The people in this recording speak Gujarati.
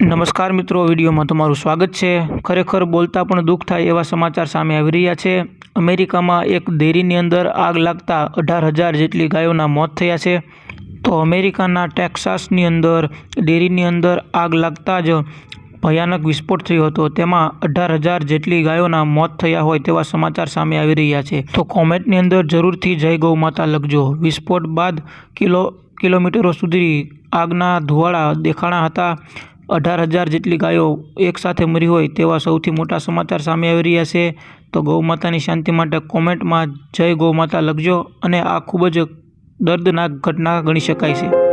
નમસ્કાર મિત્રો, વિડીયોમાં તમારું સ્વાગત છે. ખરેખર બોલતા પણ દુઃખ થાય એવા સમાચાર સામે આવી રહ્યા છે. અમેરિકામાં એક ડેરીની અંદર આગ લાગતા અઢાર હજાર જેટલી ગાયોના મોત થયા છે. તો અમેરિકાના ટેક્સાસની અંદર ડેરીની અંદર આગ લાગતા જ ભયાનક વિસ્ફોટ થયો હતો. તેમાં અઢાર હજાર જેટલી ગાયોના મોત થયા હોય તેવા સમાચાર સામે આવી રહ્યા છે. તો કોમેન્ટની અંદર જરૂરથી જય ગૌ માતા લખજો. વિસ્ફોટ બાદ કિલો, કિલોમીટરો સુધી આગના ધુવાળા દેખાણા હતા. અઢાર હજાર જેટલી ગાયો એકસાથે મરી હોય તેવા સૌથી મોટા સમાચાર સામે આવી રહ્યા છે. તો ગૌમાતાની શાંતિ માટે કોમેન્ટમાં જય ગૌમાતા લખજો અને આ ખૂબ જ દર્દનાક ઘટના ગણી શકાય છે.